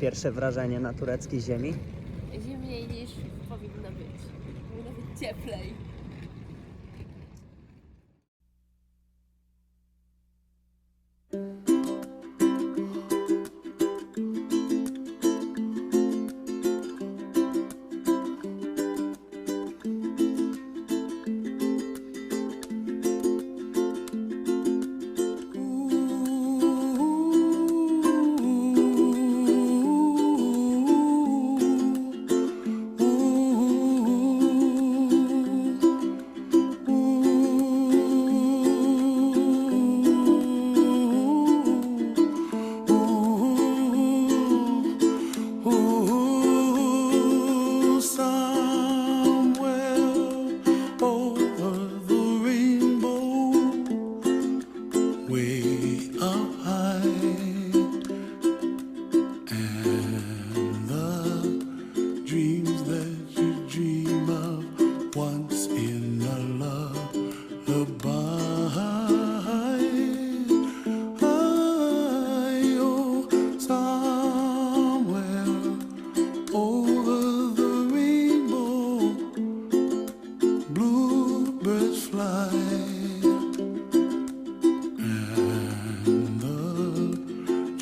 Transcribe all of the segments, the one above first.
pierwsze wrażenie na tureckiej ziemi? Zimniej niż powinno być. Powinno być cieplej.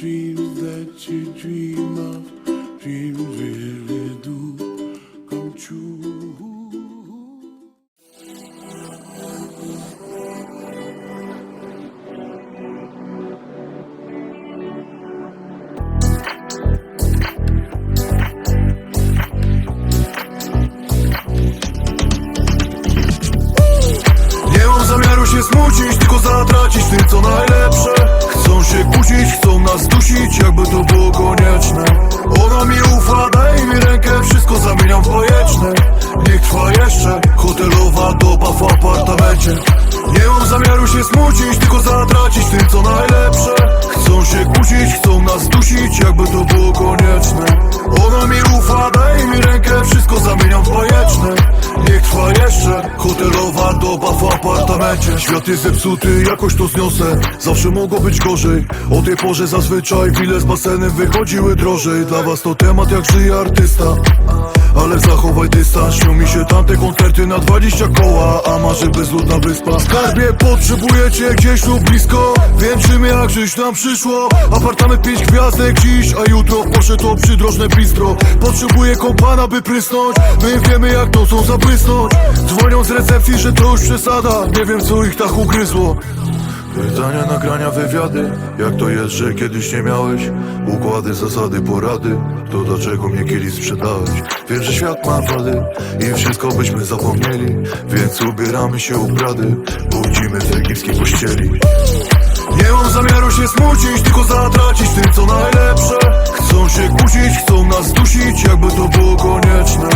Dreams that you dream of, dreams really do come true. Nie mam zamiaru się smucić, tylko zatracić tym co najlepsze Chcą się kłócić, chcą nas dusić, jakby to było konieczne. Ona mi ufa, daj mi rękę, wszystko zamieniam w bajeczne. Niech trwa jeszcze, hotelowa doba w apartamencie. Nie mam zamiaru się smucić, tylko zatracić tym co najlepsze apartamencie Świat jest zepsuty, jakoś to zniosę. Zawsze mogło być gorzej. O tej porze zazwyczaj Wile z basenem wychodziły drożej. Dla was to temat jak żyje artysta ale zachowaj dystans Śnią mi się tamte koncerty na 20 koła A marzy bezludna wyspa. Skarbie potrzebujecie gdzieś tu blisko. Wiem czym jak żyć nam przyszło. Apartament 5 gwiazdek dziś A jutro poszedł to przydrożne bistro. Potrzebuję kompana by prysnąć. My wiemy jak nocą zabłysnąć Dzwonią z recepcji, że to już przesada. Nie wiem co ich tak ugryzło Pytania, nagrania, wywiady. Jak to jest, że kiedyś nie miałeś? Układy, zasady, porady. To dlaczego mnie kiedyś sprzedałeś? Wiem, że świat ma wady I wszystko byśmy zapomnieli. Więc ubieramy się u Prady Budzimy w egipskiej pościeli. Nie mam zamiaru się smucić, tylko zatracić tym co najlepsze. Chcą się kłócić, chcą nas dusić, jakby to było konieczne.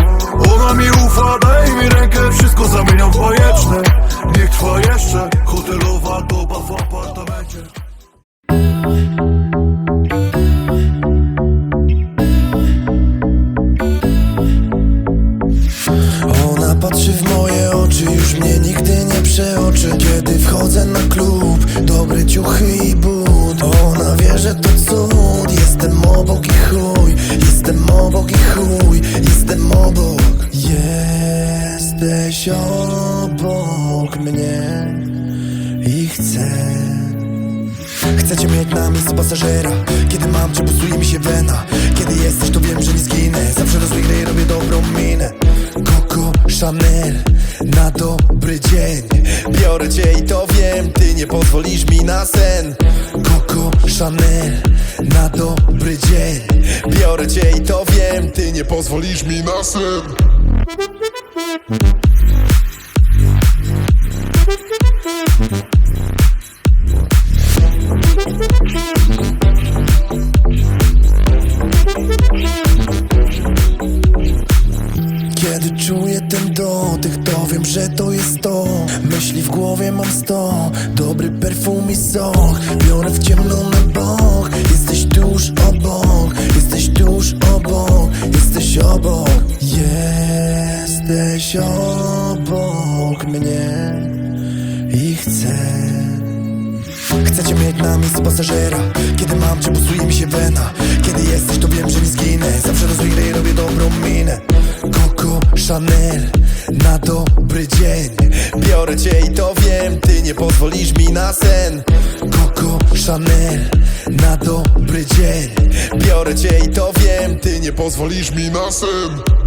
Ona mi ufa, daj mi rękę, wszystko zamieniam w bajeczne. Niech trwa jeszcze, i Ona wie, że to cud, jestem obok i chuj Jestem obok i chuj, jestem obok. Jesteś obok mnie i chcę Chcecie mieć na miejscu pasażera. Kiedy mam cię, busuje mi się wena. Kiedy jesteś, to wiem, że nie zginę. Zawsze rozbiegnę i robię dobrą minę. Coco Chanel Na dobry dzień. Biorę cię i to wiem Ty nie pozwolisz mi na sen. Coco Chanel Na dobry dzień. Biorę cię i to wiem Ty nie pozwolisz mi na sen. Kiedy czuję ten dotyk, to wiem, że to jest to. Myśli w głowie mam sto. Dobry perfum i sok. Biorę w ciemno na bok. Jesteś tuż obok. Jesteś tuż obok. Jesteś obok. Jesteś obok mnie. I chcę. Chcecie mieć na miejscu pasażera Kiedy mam cię, busuje mi się wena. Kiedy jesteś, to wiem, że nie zginę. Zawsze rozwijdę i robię dobrą minę Coco Chanel na dobry dzień. Biorę cię i to wiem, ty nie pozwolisz mi na sen. Coco Chanel na dobry dzień. Biorę cię i to wiem, ty nie pozwolisz mi na sen